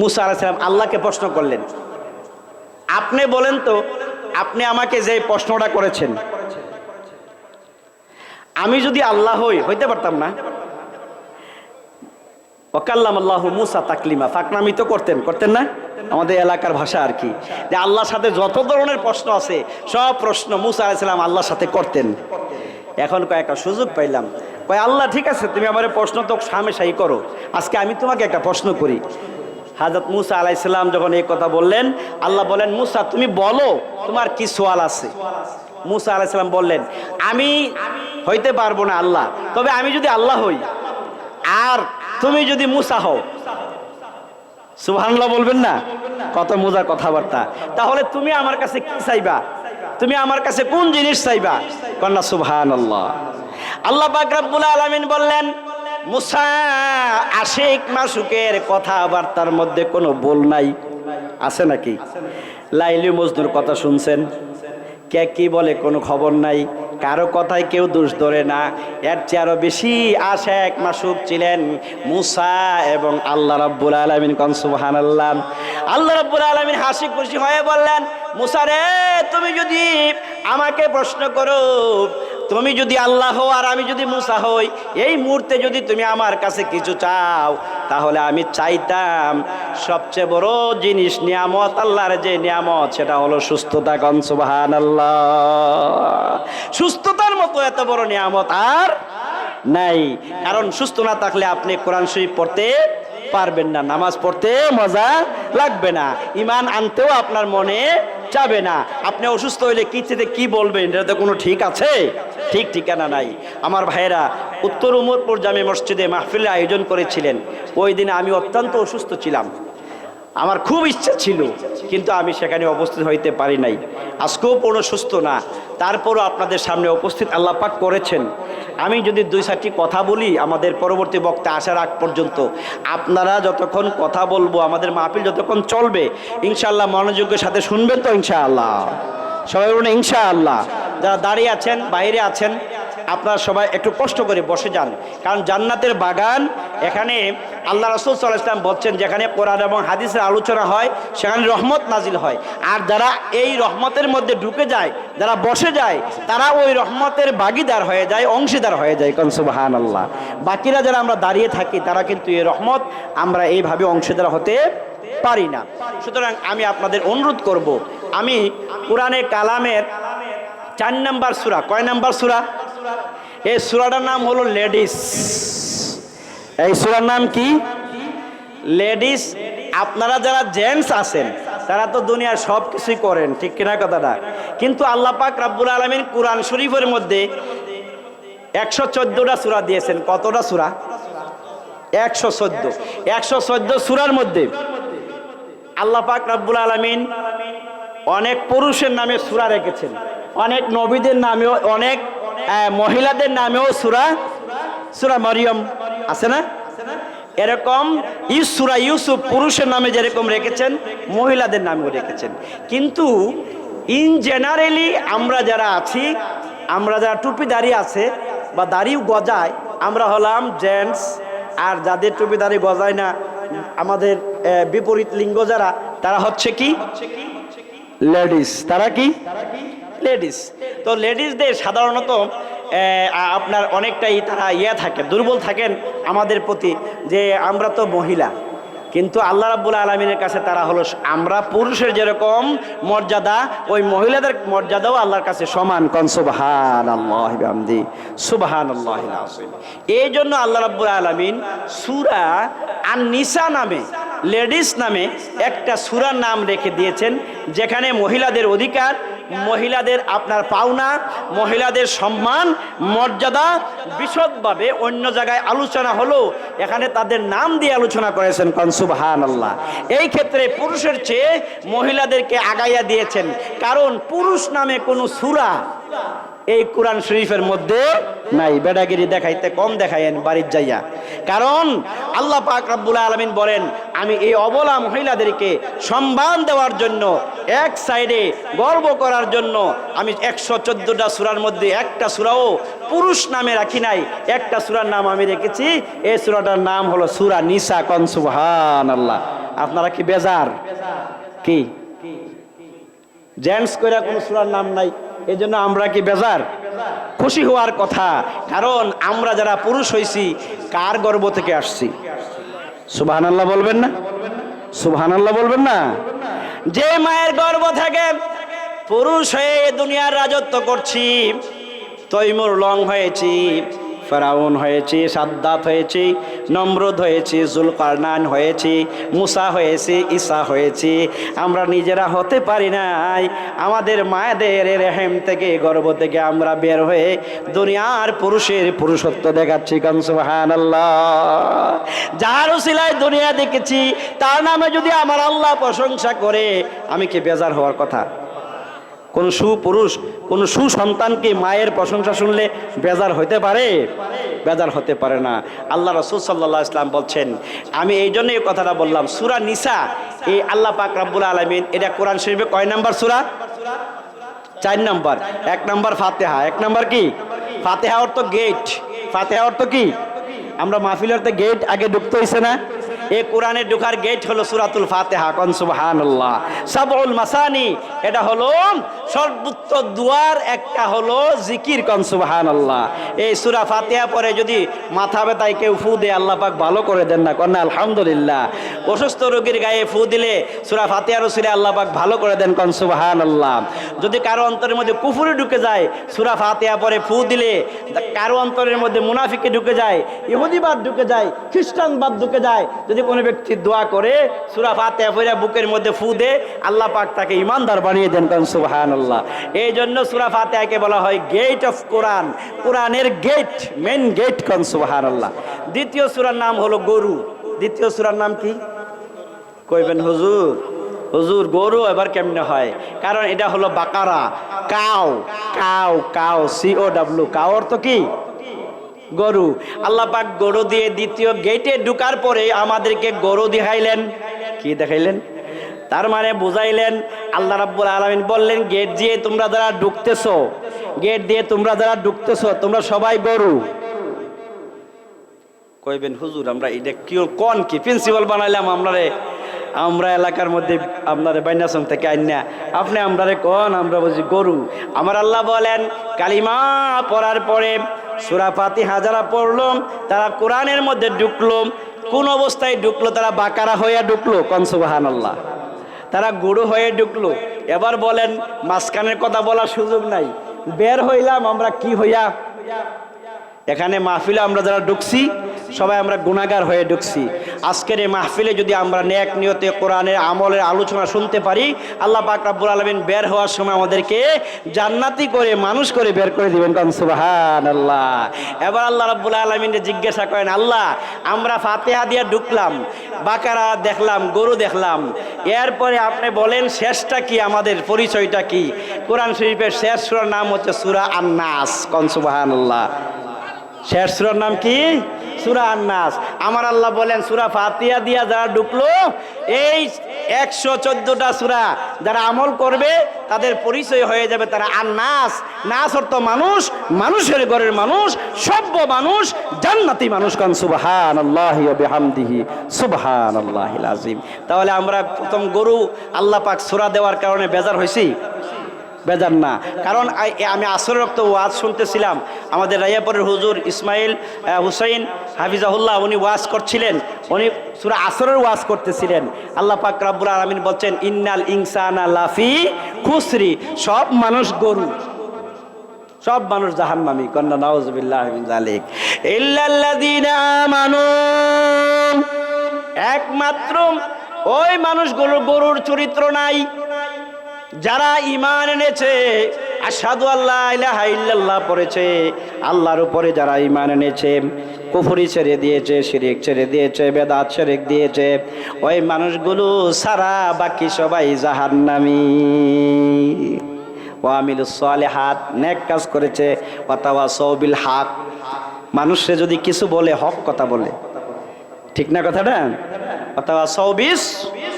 মুসা আলাইসালাম আল্লাহকে প্রশ্ন করলেন। আপনি বলেন তো, আপনি আমাকে যে প্রশ্নটা করেছেন, আমি যদি আল্লাহ হই, হইতে পারতাম না? ওকাল্লাম আল্লাহ মুসা তাকলিমা, ফাকনামি তো করতেন করতেন না? আমাদের এলাকার ভাষা আর কি। যে আল্লাহর সাথে যত ধরনের প্রশ্ন আছে, সব প্রশ্ন মুসা আলাইসালাম আল্লাহর সাথে করতেন। এখন কয়েকটা সুযোগ পাইলাম। কয়, আল্লাহ ঠিক আছে, তুমি আমার প্রশ্ন তো সামেশাই করো। আজকে আমি তোমাকে একটা প্রশ্ন করি। হাজরত মুসা আলাইসাল্লাম যখন এই কথা বললেন, আল্লাহ বলেন, মুসা, তুমি বলো, তোমার কি সোয়াল আছে? মুসা আলাইসাল্লাম বললেন, আমি হইতে পারব না আল্লাহ, তবে আমি যদি আল্লাহ হই, আর তুমি যদি মুসা হও। সুবহানাল্লাহ বলবেন না? কত মজার কথাবার্তা। তাহলে তুমি আমার কাছে কি চাইবা? তুমি আমার কাছে কোন জিনিস চাইবা? কন্যা সুবহান আল্লাহ আল্লাহ পাক রব্বুল আলামিন বললেন মুসা আশিক মাসুকের কথাবার্তার মধ্যে কোনো বল নাই। আছে নাকি? লাইলি মজনুর কথা শুনছেন। কে কি বলে কোনো খবর নাই। কারও কথায় কেউ দোষ ধরে না। এর চেয়ে আরও বেশি আশেক মাসুক ছিলেন মুসা এবং আল্লাহ রাব্বুল আলামিন কন সুবহানাল্লাহ। আল্লাহ রাব্বুল আলামিন হাসি খুশি হয়ে বললেন মুসা রে, তুমি যদি আমাকে প্রশ্ন করো, তুমি যদি আল্লাহ আর আমি যদি মুসা হই, এই মুহূর্তে যদি তুমি আমার কাছে কিছু চাও, তাহলে আমি চাইতাম সবচেয়ে বড় জিনিস নিয়ামত, আল্লাহর যে নিয়ামত, সেটা হলো সুস্থতা কন সুবাহান সুস্থতার মতো এত বড় নিয়ামত আর নাই। কারণ সুস্থ না থাকলে আপনি কোরআন শরীফ পড়তে পারবেন না, নামাজ পড়তে মজা লাগবে না। ইমান আনতেও আপনার মনে যাবে না। আপনি অসুস্থ হইলে কি চেতে কি বলবেন? এটা তো কোনো ঠিক আছে? ঠিক ঠিকানা নাই। আমার ভাইয়েরা, উত্তর উমরপুর জামে মসজিদে মাহফিলের আয়োজন করেছিলেন। ওই দিনে আমি অত্যন্ত অসুস্থ ছিলাম। আমার খুব ইচ্ছা ছিল, কিন্তু আমি সেখানে উপস্থিত হইতে পারি নাই। আজকেও কোনো সুস্থ না, তারপরও আপনাদের সামনে উপস্থিত আল্লাহ পাক করেছেন। আমি যদি দুই চারটি কথা বলি, আমাদের পরবর্তী বক্তা আসার আগ পর্যন্ত, আপনারা যতক্ষণ কথা বলব, আমাদের মাহফিল যতক্ষণ চলবে, ইনশাআল্লাহ মনোযোগের সাথে শুনবেন তো ইনশাআল্লাহ। সবাই বলুন ইনশাআল্লাহ। যারা দাঁড়িয়ে আছেন, বাইরে আছেন আপনারা সবাই একটু কষ্ট করে বসে যান। কারণ জান্নাতের বাগান এখানে আল্লাহ রসুল সাল্লাহ ইসলাম বলছেন যেখানে কোরআন এবং হাদিসের আলোচনা হয়, সেখানে রহমত নাজিল হয়। আর যারা এই রহমতের মধ্যে ঢুকে যায়, যারা বসে যায়, তারা ওই রহমতের বাগিদার হয়ে যায়, অংশীদার হয়ে যায়। কনসুবাহান আল্লাহ বাকিরা যারা আমরা দাঁড়িয়ে থাকি, তারা কিন্তু এই রহমত আমরা এইভাবে অংশীদার হতে পারি না। সুতরাং আমি আপনাদের অনুরোধ করব, আমি কোরআনে কালামের চার নাম্বার সুরা, কয় নাম্বার সুরা? এই সুরাটার নাম হলো লেডিস। এই সুরার নাম কি? লেডিস, আপনারা যারা জেন্টস আছেন, তারা তো দুনিয়ার সব কিছুই করেন, ঠিক কিনা কথাটা? কিন্তু আল্লাহ পাক রাব্বুল আলমিন কোরআন শরীফের মধ্যে একশো চোদ্দটা সুরা দিয়েছেন। কতটা সুরা? একশো চোদ্দ। একশো চোদ্দ সুরার মধ্যে আল্লাহ পাক রাব্বুল আলমিন অনেক পুরুষের নামে সুরা রেখেছেন। অনেক নবীদের নামেও অনেক মহিলাদের নামেও সুরা সুরা মরিয়ম আছে না? এরকম ইসুরা ইউসুফ পুরুষের নামে যেরকম রেখেছেন মহিলাদের নামেও রেখেছেন। কিন্তু ইন জেনারেলি আমরা যারা আছি আমরা যারা টুপি দাঁড়িয়ে আছে বা দাড়িও গজায় আমরা হলাম জেন্টস আর যাদের টুপি দাড়ি গজায় না আমাদের বিপরীত লিঙ্গ যারা তারা হচ্ছে কি? লেডিস তারা কি? লেডিস। তো লেডিসদের সাধারণত আপনার অনেকটাই তারা ইয়ে থাকে, দুর্বল থাকেন আমাদের প্রতি যে আমরা তো মহিলা। কিন্তু আল্লাহ রাব্বুল আলমিনের কাছে তারা হলো আমরা পুরুষের যেরকম মর্যাদা, ওই মহিলাদের মর্যাদাও আল্লাহর কাছে সমান। কন সুবাহান আল্লাহ আমদি সুবাহান আল্লাহ এই জন্য আল্লাহ রাব্বুল আলমিন সুরা আর নিসা নামে লেডিস নামে একটা সুরার নাম রেখে দিয়েছেন, যেখানে মহিলাদের অধিকার, মহিলাদের আপনার পাওনা, মহিলাদের সম্মান, মর্যাদা বিশদভাবে অন্য জায়গায় আলোচনা হলো। এখানে তাদের নাম দিয়ে আলোচনা করেছেন কনসুবহান আল্লাহ এই ক্ষেত্রে পুরুষের চেয়ে মহিলাদেরকে আগাইয়া দিয়েছেন, কারণ পুরুষ নামে কোনো সুরা এই কোরআন শরীফের মধ্যে নাই বেডাগিরি দেখাইতে কম দেখাইয়েন বাড়ির যাইয়া কারণ আল্লাহ পাক রাব্বুল আলমিন বলেন আমি এই অবলা মহিলাদেরকে সম্মান দেওয়ার জন্য এক সাইডে গর্ব করার জন্য আমি একশো চোদ্দোটা সুরার মধ্যে একটা সুরাও পুরুষ নামে রাখি নাই একটা সুরার নাম আমি রেখেছি এই সুরাটার নাম হলো সুরা নিসা কনসুবহান আল্লাহ আপনারা কি বেজার কি জেন্টস করে কোনো সুরার নাম নাই এই জন্য আমরা কি বেজার? খুশি হওয়ার কথা। কারণ আমরা যারা পুরুষ হয়েছি কার গর্ব থেকে আসছি? সুবহান বলবেন না? সুবহান বলবেন না? যে মায়ের গর্ব থেকে পুরুষ হয়ে দুনিয়ার রাজত্ব করছি, তৈমুর লং হয়েছি। ফেরাউন হয়েছি, সাদ্দাত হয়েছি, নমরুদ হয়েছি জুলকারনান হয়েছি, মুসা হয়েছি, ঈসা হয়েছি। আমরা নিজেরা হতে পারি নাই। আমাদের মায়েদের রেহেম থেকে গর্ব থেকে আমরা বের হয়ে দুনিয়ার পুরুষের পুরুষত্ব দেখাচ্ছি কনসুহান যার উসিলায় দুনিয়া দেখেছি, তার নামে যদি আমার আল্লাহ প্রশংসা করে, আমি কি বেজার হওয়ার কথা? কোন সুপুরুষ, কোন সুসন্তানকে মায়ের প্রশংসা শুনলে বেজার হতে পারে? বেজার হতে পারে না। আল্লাহ রসুল সাল্লাহ ইসলাম বলছেন, আমি এই জন্য এই কথাটা বললাম, সুরা নিসা, এই আল্লাহ পাক রাব্বুল আলমিন, এটা কোরআন শরীফে কয় নাম্বার সুরা? চার নাম্বার। এক নাম্বার ফাতেহা। এক নাম্বার কি? ফাতেহা অর্থ গেট ফাতেহা অর্থ কি? আমরা মাহফিলের গেট আগে ঢুকতে হয়েছে না? এ কোরআনে ঢুকার গেট হলো সুরাতুল ফাতেহা, কন সুবহানাল্লাহ। সাবউল মাসানি, এটা হলো সর্বোচ্চ দুয়ার, একটা হলো জিকির, কন সুবহানাল্লাহ। এই সূরা ফাতিহা পরে যদি মাথা ব্যথায় কেউ ফু দেয়, আল্লাহ পাক ভালো করে দেন না কন্যা আলহামদুলিল্লাহ। অসুস্থ রোগীর গায়ে ফু দিলে সূরা ফাতিহার রসিলে আল্লাহ পাক ভালো করে দেন, কন সুবহানাল্লাহ। যদি কারও অন্তরের মধ্যে কুফুরি ঢুকে যায়, সূরা ফাতিহা পরে ফু দিলে কারও অন্তরের মধ্যে মুনাফিকে ঢুকে যায়, ইহুদিবাদ ঢুকে যায়, খ্রিস্টানবাদ ঢুকে যায় যদি কোনো ব্যক্তি দোয়া করে, সুরা ফাতেহা পড়ে বুকের মধ্যে ফু দে, আল্লাহ পাক তাকে ইমানদার বানিয়ে দেন কারণ সুবাহান আল্লাহ এই জন্য সুরা ফাতেহাকে বলা হয় গেট অফ কোরআন কোরআনের গেট মেন গেট কারণ সুবহানাল্লাহ। দ্বিতীয় সূরার নাম হলো গরু। দ্বিতীয় সূরার নাম কি? কইবেন হুজুর। হুজুর, গরু এবার কেমনে হয়? কারণ এটা হলো বাকারা। কাও কাও কাও সিও ডাব্লু কাও অর্থ কি? গরু। আল্লাহ পাক গরু দিয়ে দ্বিতীয় গেটে ঢুকার পরে আমাদেরকে গরু দেখাইলেন। কি দেখাইলেন? তার মানে বুঝাইলেন, আল্লাহ রাব্বুল আলামিন বললেন গেট দিয়ে তোমরা যারা ঢুকতেছো গেট দিয়ে তোমরা যারা ঢুকতেছো, তোমরা সবাই গরু। কইবেন, হুজুর, আমরা এটা কি কোন কি? প্রিন্সিপাল বানাইলাম আমরারে, আমরা এলাকার মধ্যে আপনারে বাইনাসম থেকে আইনা আপনি আমরারে কোন? আমরা বুঝি গরু। আমার আল্লাহ বলেন, কালিমা পড়ার পরে সুরা ফাতিহা হাজারা পড়ল, তারা কোরআনের মধ্যে ঢুকলো, কোন অবস্থায় ঢুকলো, তারা বাকারা হইয়া ঢুকলো কনসুবাহান্লাহ তারা গুরু হয়ে ঢুকলো। এবার বলেন, মাঝখানের কথা বলার সুযোগ নাই। বের হইলাম আমরা কি হইয়া? এখানে মাহফিলে আমরা যারা ঢুকছি সবাই আমরা গুণাগার হয়ে ঢুকছি। আজকের এই মাহফিলে যদি আমরা ন্যাক নিয়তে কোরআনের আমলের আলোচনা শুনতে পারি, আল্লাহ পাক রাব্বুল আলামিন বের হওয়ার সময় আমাদেরকে জান্নাতি করে, মানুষ করে বের করে দিবেন কারণ সুবাহান আল্লাহ এবার আল্লাহ রাব্বুল আলমিনকে জিজ্ঞাসা করেন, আল্লাহ, আমরা ফাতেহা দিয়ে ঢুকলাম, বাকারা দেখলাম, গরু দেখলাম, এরপরে আপনি বলেন শেষটা কি, আমাদের পরিচয়টা কি? কোরআন শরীফের শেষ সুরার নাম হচ্ছে সুরা আন্নাস কনসুবাহান আল্লাহ শেষ সুরার নাম কি? সুরা আন্নাস। আমার আল্লাহ বলেন, সুরা ফাতিয়া দিয়া যারা ঢুকলো, এই একশো চোদ্দটা সুরা যারা আমল করবে, তাদের পরিচয় হয়ে যাবে তারা আন্নাস। নাস অর্থ মানুষ, মানুষের ঘরের মানুষ, সভ্য মানুষ, জান্নাতি মানুষ কান সুবহান আল্লাহ বেহামদিহি সুবহান আল্লাহ আজিম তাহলে আমরা প্রথম গরু আল্লাহ পাক সুরা দেওয়ার কারণে বেজার হয়েছি বেজার না। কারণ আমি আসরের রক্ত ওয়াজ শুনতেছিলাম। আমাদের রাইয়াপুরের হুজুর ইসমাইল হুসাইন হাফিজাহুল্লাহ, উনি ওয়াজ করছিলেন। উনি সুরা আসরের ওয়াজ করতেছিলেন। আল্লাহ পাক রাব্বুল আলামিন বলছেন, ইন্নাল ইনসানা লাফি খুসরি। সব মানুষ গরু। সব মানুষ জাহান্নামী। কন্যা, নাউজুবিল্লাহ জালিক আমানু। একমাত্র ওই মানুষগুলো গরুর চরিত্র নাই। যারা ইমান এনেছে আসাদু আল্লাহ ইলাহা পড়েছে, আল্লাহর উপরে যারা ইমান এনেছে, কুফুরি ছেড়ে দিয়েছে, শিরিক ছেড়ে দিয়েছে, বেদাত ছেড়ে দিয়েছে, ওই মানুষগুলো সারা বাকি সবাই জাহান্নামী। ও আমিল হাত নেক কাজ করেছে অথবা সৌবিল হাক। মানুষে যদি কিছু বলে, হক কথা বলে। ঠিক না কথাটা? অথবা সৌবিস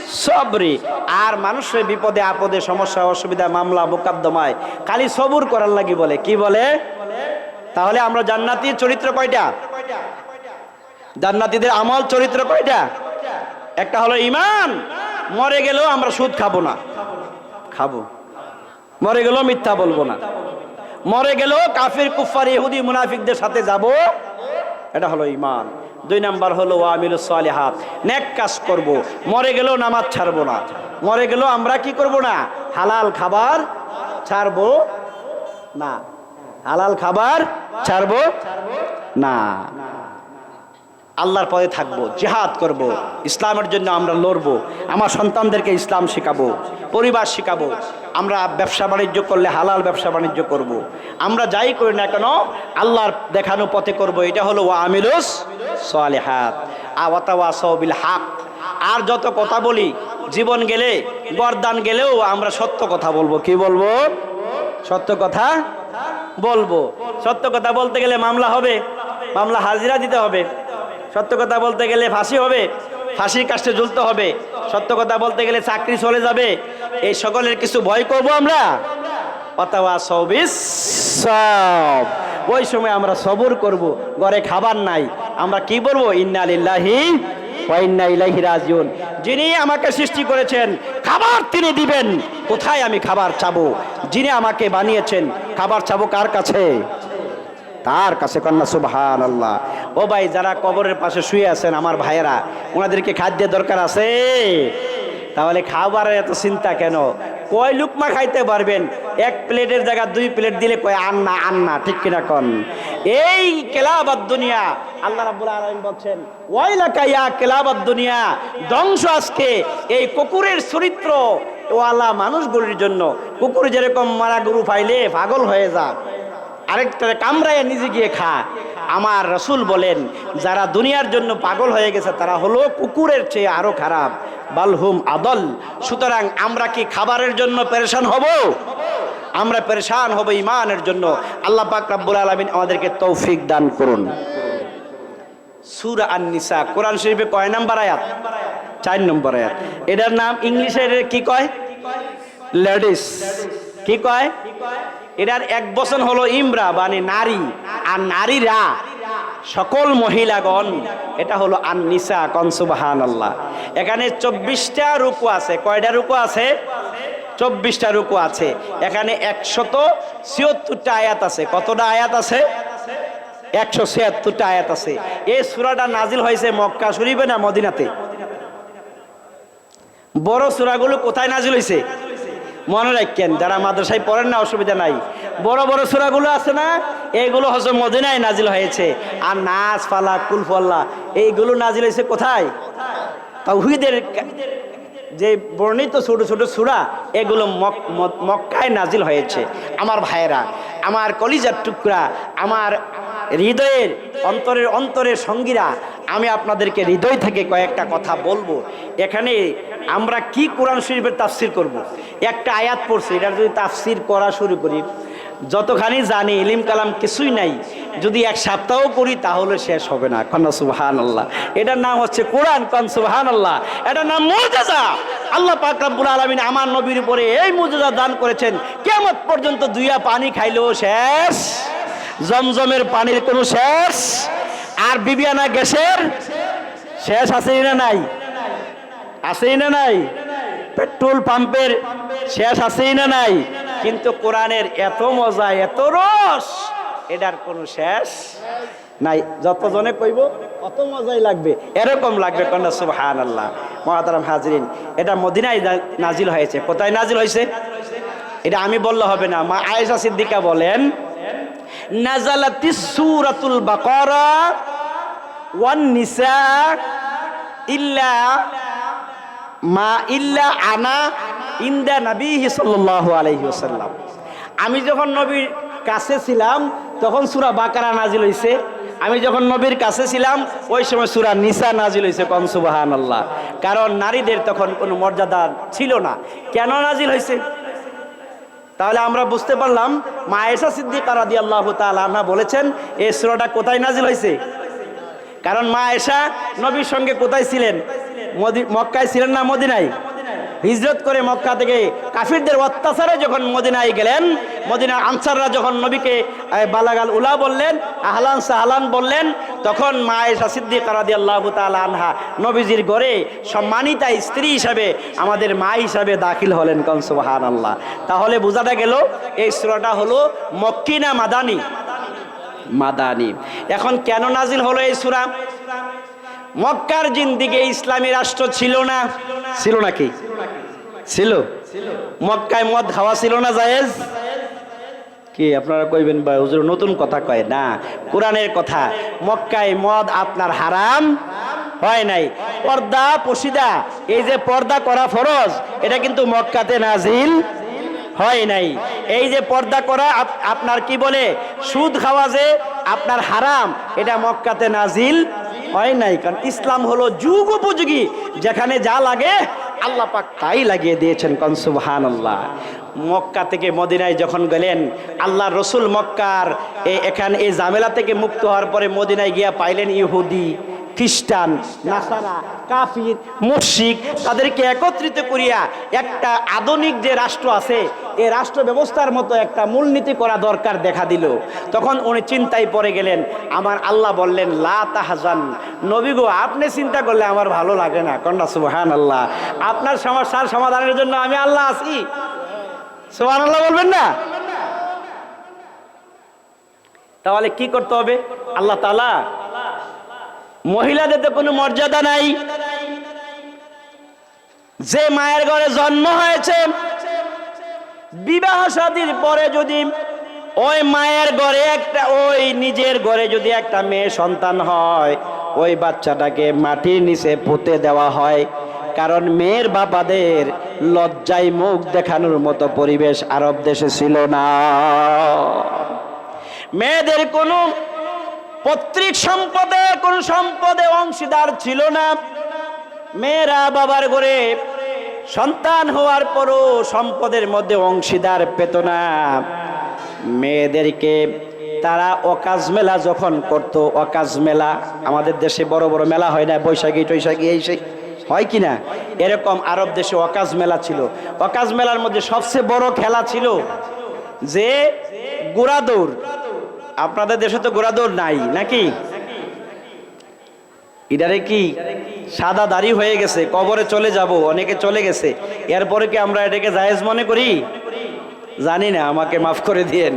সবরি। আর মানুষের বিপদে, আপদে, সমস্যা, অসুবিধা, মামলা, মোকদ্দমায় খালি সবুর করার লাগি বলে। কি বলে? তাহলে আমরা জান্নাতির চরিত্র কয়টা? জান্নাতীদের আমল চরিত্র কয়টা? একটা হলো ইমান মরে গেলেও আমরা সুদ খাব না। খাব। মরে গেলেও মিথ্যা বলব না। মরে গেলেও কাফির কুফার ইহুদি, মুনাফিকদের সাথে যাব। এটা হলো ইমান দুই নাম্বার হলো আমিল সালেহাত, নেক কাজ করব, মরে গেলেও নামাজ ছাড়বো না। মরে গেলেও আমরা কি করব না? হালাল খাবার ছাড়বো না। হালাল খাবার ছাড়বো না। আল্লাহর পদে থাকব, জেহাদ করব, ইসলামের জন্য আমরা লড়বো, আমার সন্তানদেরকে ইসলাম শেখাবো, পরিবার শেখাবো, আমরা ব্যবসা বাণিজ্য করলে হালাল ব্যবসা বাণিজ্য করব। আমরা যাই করি না কেন, আল্লাহর দেখানো পথে করব, এটা হলো ওয়া আমিলুস সালেহাত আওয়াতাওয়া সবিল হাক। আর যত কথা বলি, জীবন গেলে গরদান গেলেও আমরা সত্য কথা বলব। কি বলব? সত্য কথা বলব। সত্য কথা বলতে গেলে মামলা হবে, মামলা হাজিরা দিতে হবে। সত্য কথা বলতে গেলে ফাঁসি হবে, ফাঁসির কাছে ঝুলতে হবে। সত্য কথা বলতে গেলে চাকরি চলে যাবে। এই সকলের কিছু ভয় করব আমরা। অথবা সবিস সব। ওই সময় আমরা সবুর করব, ঘরে খাবার নাই। আমরা কি বলব? ইন্না লিল্লাহি ওয়া ইন্না রাজিউন। যিনি আমাকে সৃষ্টি করেছেন, খাবার তিনি দিবেন। কোথায় আমি খাবার চাবো? যিনি আমাকে বানিয়েছেন, খাবার চাবো কার কাছে? তার কাছে কন্যা সুবহান আল্লাহ ও ভাই, যারা কবরের পাশে শুয়ে আছেন, আমার ভাইয়েরা, ওনাদেরকে খাদ্যের দরকার আছে? তাহলে খাবারের এত চিন্তা কেন? কয় লুকমা খাইতে পারবেন? এক প্লেটের জায়গা, দুই প্লেট দিলে কয়, আন্না আন্না ঠিক কিনা কন? এই কেলাবাদ দুনিয়া, আল্লাহ রাব্বুল আলামিন বলছেন, ওয়াইলাকা ইয়া কেলাবাদ দুনিয়া ধ্বংস আজকে। এই কুকুরের চরিত্র ওয়ালা মানুষগুলির জন্য, কুকুর যেরকম মারা গরু পাইলে পাগল হয়ে যা আরেকটা কামড়ায় নিজে গিয়ে খা। আমার রসুল বলেন, যারা দুনিয়ার জন্য পাগল হয়ে গেছে, তারা হলো কুকুরের চেয়ে আরও খারাপ। বালহুম আদল। সুতরাং আমরা কি খাবারের জন্য পেরেশান হব? আমরা পেরেশান হব ইমানের জন্য। আল্লাহ পাক রাব্বুল আলামিন আমাদেরকে তৌফিক দান করুন। সূরা আন-নিসা, কোরআন শরীফে কয় নাম্বার আয়াত? চার নম্বর আয়াত। এটার নাম ইংলিশে কি কয়? লেডিস। কি কয়? এটার এক বছর হলো ইমরা মানে নারী। আর নারীরা সকল মহিলাগণ, এটা হলো আন নিসা কনসুবাহান আল্লাহ এখানে চব্বিশটা রুকু আছে। কয়টা রুকু আছে? চব্বিশটা রুকু আছে। এখানে একশত ছিয়ত্তরটা আয়াত আছে। কতটা আয়াত আছে? একশো ছিয়াত্তরটা আয়াত আছে। এই সুরাটা নাজিল হয়েছে মক্কা শরীফে না মদিনাতে? বড় সুরাগুলো কোথায় নাজিল হয়েছে? মনে রাখেন, যারা মাদ্রাসায় পড়েন না, অসুবিধা নাই। বড় বড় সুরাগুলো আছে না এইগুলো হচ্ছে মদিনায় নাজিল হয়েছে। আর নাচ ফালা কুলফল্লা এইগুলো নাজিল হয়েছে কোথায়? তাহিদের যে বর্ণিত ছোট ছোট সুরা, এগুলো মক- মক- মক্কায় নাজিল হয়েছে। আমার ভাইয়েরা, আমার কলিজার টুকরা, আমার হৃদয়ের অন্তরের অন্তরের সঙ্গীরা, আমি আপনাদেরকে হৃদয় থেকে কয়েকটা কথা বলব। এখানে আমরা কি কোরআন শরীফের তাফসির করব। একটা আয়াত পড়ছি, এটার যদি তাফসির করা শুরু করি, যতখানি জানি, ইলিম কালাম কিছুই নাই, যদি এক সপ্তাহ করি তাহলে শেষ হবে না। কন্যা সুবাহান আল্লাহ এটার নাম হচ্ছে কোরআন কন সুবাহান আল্লাহ এটার নাম মুজাজা। আল্লাহ পাক আলামিন আমার নবীর উপরে এই মুজাজা দান করেছেন। কেমন পর্যন্ত দুইয়া পানি খাইলেও শেষ, জমজমের পানির কোনো শেষ, আর বিবিয়ানা গ্যাসের শেষ আছেই না নাই? আছেই না নাই? পেট্রোল পাম্পের শেষ আছেই না নাই? কিন্তু কোরআনের এত মজা, এত রস, এটার কোনো শেষ নাই। যতজনে কইব, অত মজাই লাগবে। এরকম লাগবে কন্যা সুবহান আল্লাহ মহাতারাম হাজরিন, এটা মদিনায় নাজিল হয়েছে। কোথায় নাজিল হয়েছে? এটা আমি বললে হবে না। মা আয়েশা সিদ্দিকা বলেন নাজালাতিস সূরাতুল বাকারা ওয়ান নিসা ইল্লা মা ইল্লা আনা ইন্দা নবী সাল্লাল্লাহু আলাইহি ওয়াসাল্লাম। আমি যখন নবীর কাছে ছিলাম, তখন সুরা বাকারা নাজিল হইছে। আমি যখন নবীর কাছে ছিলাম, ওই সময় সূরা নিসা নাজিল হয়েছে কম সুবহানাল্লাহ। কারণ নারীদের তখন কোনো মর্যাদা ছিল না। কেন নাজিল হয়েছে তাহলে আমরা বুঝতে পারলাম, মা এসা সিদ্দিকা রাদিয়াল্লাহু তাআলা আনহা বলেছেন, এই সূরাটা কোথায় নাজিল হয়েছে কারণ মা এসা নবীর সঙ্গে কোথায় ছিলেন? মক্কায় ছিলেন না, মদিনায়। হিজরত করে মক্কা থেকে কাফিরদের অত্যাচারে যখন মদিনায় গেলেন, মদিনার আনসাররা যখন নবীকে বালাগাল উলা বললেন, আহলান সাহলান বললেন, তখন মা এসা সিদ্দিক রাদি আল্লাহ আনহা নবীজির ঘরে সম্মানিতা স্ত্রী হিসাবে আমাদের মা হিসাবে দাখিল হলেন কনসুবাহান আল্লাহ তাহলে বোঝাটা গেল, এই সুরাটা হলো মক্কিনা মাদানি। মাদানি। এখন কেন নাজিল হলো এই সুরা? মক্কার জিন্দিগে ইসলামী রাষ্ট্র ছিল না। ছিল নাকি? ছিল। মক্কায় মদ খাওয়া ছিল না জায়েজ। কি আপনারা কইবেন ভাই হুজুর নতুন কথা কয়? না কোরআনের কথা। মক্কায় মদ আপনার হারাম হয় নাই। পর্দা পশিদা এই যে পর্দা করা ফরজ এটা কিন্তু মক্কাতে নাজিল হয় নাই। এই যে পর্দা করা আপ- আপনার কি বলে? সুদ খাওয়া যে আপনার হারাম এটা মক্কাতে নাজিল হয় নাই, কারণ ইসলাম হলো যুগ উপযোগী। যেখানে যা লাগে, আল্লাহ পাক তাই লাগিয়ে দিয়েছেন কনসুবহান আল্লাহ মক্কা থেকে মদিনায় যখন গেলেন আল্লাহ রসুল মক্কার এখান এই জামেলা থেকে মুক্ত হওয়ার পরে মদিনায় গিয়া পাইলেন ইহুদি। খ্রিস্টান, নাসারা, কাফির মুশিক তাদেরকে একত্রিত করিয়া একটা আধুনিক যে রাষ্ট্র আছে এই রাষ্ট্র ব্যবস্থার মতো একটা মূলনীতি করা দরকার দেখা দিল। তখন উনি চিন্তায় পড়ে গেলেন, আমার আল্লাহ বললেন, লা তাহাজান। নবী গো, আপনি চিন্তা করলে আমার ভালো লাগে না। কন্যা সুবহান আল্লাহ আপনার সমস্যার সমাধানের জন্য আমি আল্লাহ আছি। সুবহান আল্লাহ বলবেন না? তাহলে কি করতে হবে? আল্লাহ তালা মহিলাদের তো কোনো মর্যাদা নাই। যে মায়ের ঘরে জন্ম হয়েছে, বিবাহ শাদীর পরে যদি ওই মায়ের ঘরে একটা, ওই নিজের ঘরে যদি একটা মেয়ে সন্তান হয়, ওই বাচ্চাটাকে মাটির নিচে পুঁতে দেওয়া হয়। কারণ মেয়ের বাবাদের লজ্জায় মুখ দেখানোর মতো পরিবেশ আরব দেশে ছিল না। মেয়েদের কোনো পৈতৃক সম্পদে কোন সম্পদে অংশীদার ছিল না। মেয়েরা বাবার ঘরে সন্তান হওয়ার পরও সম্পদের মধ্যে অংশীদার পেত না। মেয়েদেরকে তারা অকাজ মেলা যখন করত, অকাজ মেলা, আমাদের দেশে বড় বড় মেলা হয় না, বৈশাখী, টৈশাখী, এই সেই, হয় কি না? এরকম আরব দেশে অকাজ মেলা ছিল। অকাজ মেলার মধ্যে সবচেয়ে বড় খেলা ছিল যে গোড়া দৌড় আপনাদের দেশে তো গোড়া দৌড় নাই, নাকি? ইদারে কি সাদা দাড়ি হয়ে গেছে, কবরে চলে যাব, অনেকে চলে গেছে। এরপরে কি আমরা এটাকে জায়েজ মনে করি? জানি না, আমাকে মাফ করে দিয়েন।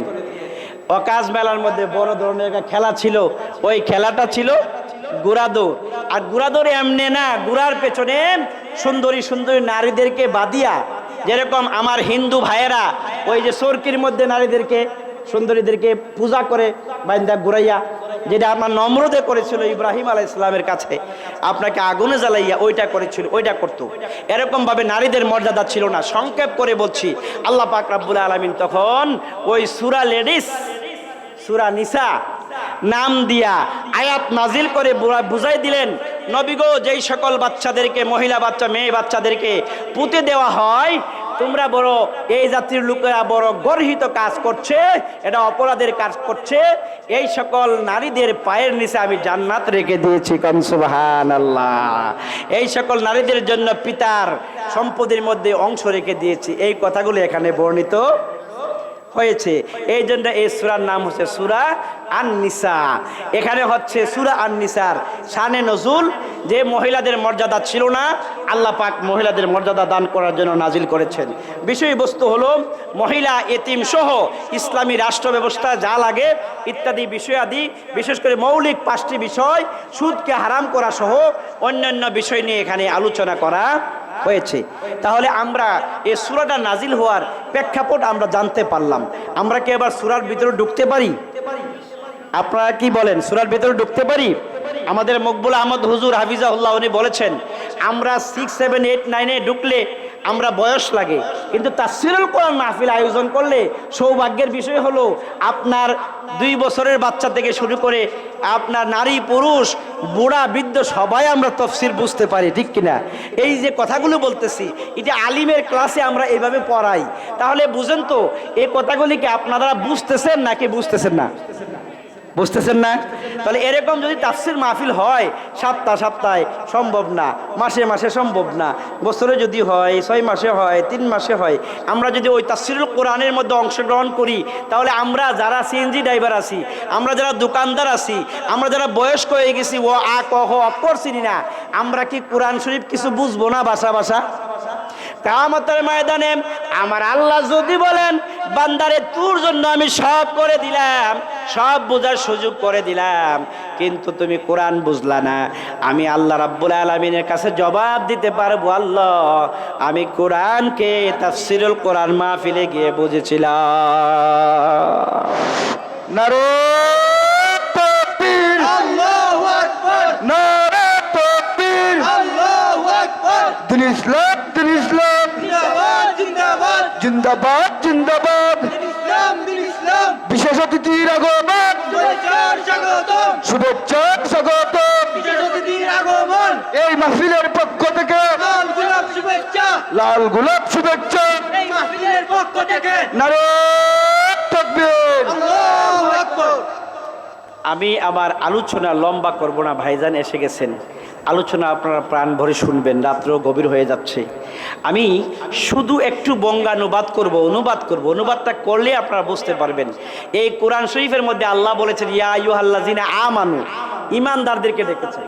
অকাজ মেলার মধ্যে বড় ধরনের একটা খেলা ছিল, ওই খেলাটা ছিল গুড়াদৌড়। আর গুড়াদৌড় এমনি না, গুড়ার পেছনে সুন্দরী সুন্দরী নারীদেরকে বাদিয়া যেরকম আমার হিন্দু ভাইয়েরা, ওই যে সরকির মধ্যে নারীদেরকে সুন্দরীদেরকে পূজা করে বাইন্দা ঘুরাইয়া, যেটা আপনার নম্রদে করেছিল ইব্রাহিম আলাহ ইসলামের কাছে, আপনাকে আগুনে জ্বালাইয়া ওইটা করেছিল, ওইটা করতো। এরকম ভাবে নারীদের মর্যাদা ছিল না। সংক্ষেপ করে বলছি, আল্লাহ পাক রাব্বুল আলমিন তখন ওই সুরা লেডিস, সুরা নিসা নাম দিয়া আয়াত নাজিল করে বুঝাই দিলেন নবীগো যেই সকল বাচ্চাদেরকে, মহিলা বাচ্চা, মেয়ে বাচ্চাদেরকে পুঁতে দেওয়া হয় তোমরা বড় এই জাতির লোকেরা বড় গর্হিত কাজ করছে, এটা অপরাধের কাজ করছে। এই সকল নারীদের পায়ের নিচে আমি জান্নাত রেখে দিয়েছি কনসুবাহান আল্লাহ এই সকল নারীদের জন্য পিতার সম্পদের মধ্যে অংশ রেখে দিয়েছি। এই কথাগুলো এখানে বর্ণিত। হয়েছে। এই জন্য এই সুরার নাম হচ্ছে সুরা আননিসা। এখানে হচ্ছে সুরা আননিসার শানে নজুল। যে মহিলাদের মর্যাদা ছিল না, আল্লাহ পাক মহিলাদের মর্যাদা দান করার জন্য নাজিল করেছেন। বিষয়বস্তু হলো, মহিলা, এতিম সহ ইসলামী রাষ্ট্র ব্যবস্থা যা লাগে, ইত্যাদি বিষয়াদি, বিশেষ করে মৌলিক পাঁচটি বিষয়, সুদকে হারাম করা সহ অন্যান্য বিষয় নিয়ে এখানে আলোচনা করা হয়েছে। তাহলে আমরা এই সুরাটা নাজিল হওয়ার প্রেক্ষাপট আমরা জানতে পারলাম। আমরা কি এবার সুরার ভিতরে ঢুকতে পারি? আপনারা কি বলেন, সুরার ভিতরে ঢুকতে পারি? আমাদের মকবুল আহমদ হুজুর হাফিজাউল্লাহ উনি বলেছেন, আমরা সিক্স সেভেন এইট নাইনে ঢুকলে আমরা বয়স লাগে। কিন্তু তাসিরুল কোরআন মাহফিল আয়োজন করলে সৌভাগ্যের বিষয় হলো আপনার দুই বছরের বাচ্চা থেকে শুরু করে আপনার নারী পুরুষ, বুড়া, বৃদ্ধ সবাই আমরা তফসির বুঝতে পারি, ঠিক কিনা? এই যে কথাগুলো বলতেছি এটা আলিমের ক্লাসে আমরা এইভাবে পড়াই, তাহলে বুঝেন তো এই কথাগুলিকে আপনারা বুঝতেছেন নাকি বুঝতেছেন না? বুঝতেছেন না? তাহলে এরকম যদি তাফসির মাহফিল হয়, সপ্তাহ সপ্তাহে সম্ভব না, মাসে মাসে সম্ভব না, বছরে যদি হয়, ছয় মাসে হয়, তিন মাসে হয়, আমরা যদি ওই তাফসিরুল কোরআনের মধ্যে অংশগ্রহণ করি, তাহলে আমরা যারা সিএনজি ড্রাইভার আছি, আমরা যারা দোকানদার আছি, আমরা যারা বয়স্ক হয়ে গেছি, ও আ, ক, হ চিনি না, আমরা কি কোরআন শরীফ কিছু বুঝব না বাসা বাসা? কামতের ময়দানে আমার আল্লাহ যদি বলেন বান্দারে তোর জন্য আমি সব করে দিলাম সব বোঝার সুযোগ করে দিলাম কিন্তু তুমি কোরআন বুঝলা না। আমি আল্লাহ রাব্বুল আলমিনের কাছে জবাব দিতে পারব আল্লাহ আমি কোরআনকে তাফসিরুল কোরআন মাহফিলে গিয়ে বুঝেছিলাম। নারে দিন ইসলাম দিন ইসলাম। জিন্দাবাদ জিন্দাবাদ। বিশেষ অতিথির আগমন। শুভেচ্ছা আগমন এই মাহফিলের পক্ষ থেকে লাল গোলাপ শুভেচ্ছা। আমি আমার আলোচনা লম্বা করব না, ভাইজান এসে গেছেন। আলোচনা আপনারা প্রাণ ভরে শুনবেন রাত্র গভীর হয়ে যাচ্ছে। আমি শুধু একটু বঙ্গানুবাদ করব, অনুবাদ করব, অনুবাদটা করলে আপনারা বুঝতে পারবেন। এই কোরআন শরীফের মধ্যে আল্লাহ বলেছেন, ইয়া ইউহাল্লাজিনা আমানু। ইমানদারদেরকে ডেকেছেন।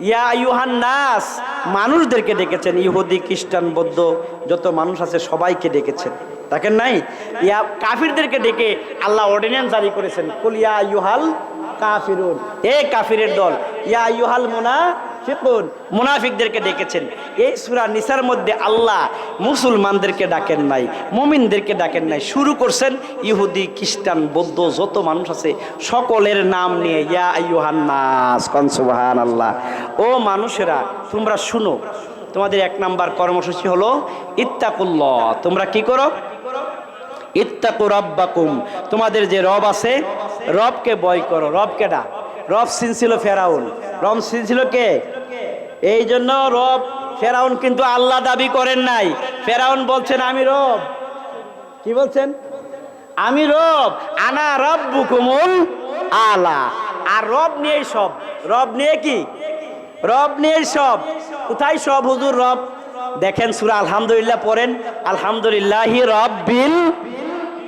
ইয়া ইউহান নাস মানুষদেরকে ডেকেছেন। ইহুদি, খ্রিস্টান, বৌদ্ধ, যত মানুষ আছে সবাইকে ডেকেছেন। তাকে নাই? ইয়া কাফিরদেরকে ডেকে আল্লাহ অর্ডিন্যান্স জারি করেছেন। কুল ইয়া ইউহাল কাফিরুন। এ কাফিরের দল। ইয়া ইউহাল মুনা ফিকুন মুনাফিকদেরকে ডেকেছেন। এই সুরা নিসার মধ্যে আল্লাহ মুসলমানদেরকে ডাকেন নাই, মুমিনদেরকে ডাকেন নাই। শুরু করছেন ইহুদি, খ্রিস্টান, বৌদ্ধ, যত মানুষ আছে, সকলের নাম নিয়ে, ইয়া আইয়ুহান নাস, কন সুবহানাল্লাহ। ও মানুষেরা, তোমরা শুনো, তোমাদের এক নাম্বার কর্মসূচি হলো, ইত্তাকুল্লাহ। তোমরা কি করো? ইত্তাকু রব্বাকুম। তোমাদের যে রব আছে, রবকে বয় করো। রবকে ডা রব সিন ছিল ফেরাউন। রব সিন ছিল কে? এই জন্য রব ফেরাউন কিন্তু আল্লাহ দাবি করেন নাই। ফেরাউন বলছেন, আমি রব। কি বলছেন? আমি রব, আনা রব বুকুমুল আলা। আর রব নিয়েই সব। রব নিয়ে কি? রব নিয়েই সব। কোথায় সব, হুজুর রব? দেখেন, সুরা আলহামদুলিল্লাহ পড়েন, আলহামদুলিল্লাহি রব্বিল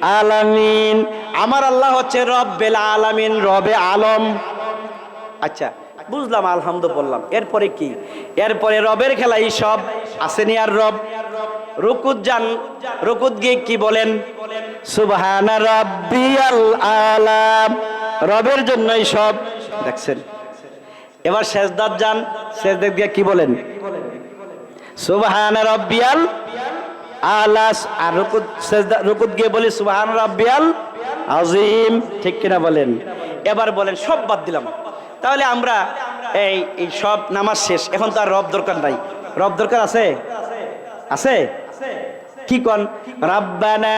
আলামিন। আমার আল্লাহ হচ্ছে রব বেলা আলামিন, রবে আলম। আচ্ছা বুঝলাম আলহামদু বললাম এরপরে কি? এরপরে রবের খেলাই সব আসেনি আর রব? রুকুত যান, রুকুত গিয়ে কি বলেন? সুবহানা রাব্বিয়াল আলাম। রবের জন্যই সব। দেখছেন? এবার শেষদার যান শেষদার গিয়ে কি বলেন? সুবহানা রাব্বিয়াল আলাস। আর রুকুত সেজদা, রুকুত গিয়ে বলি সুবহান রাব্বিয়াল আজিম ঠিক কিনা বলেন? এবার বলেন, সব বাদ দিলাম। তাহলে আমরা এই সব নামাজ শেষ। এখন তো আর রব দরকার নাই। রব দরকার আছে? আছে? কি কন? রাব্বানা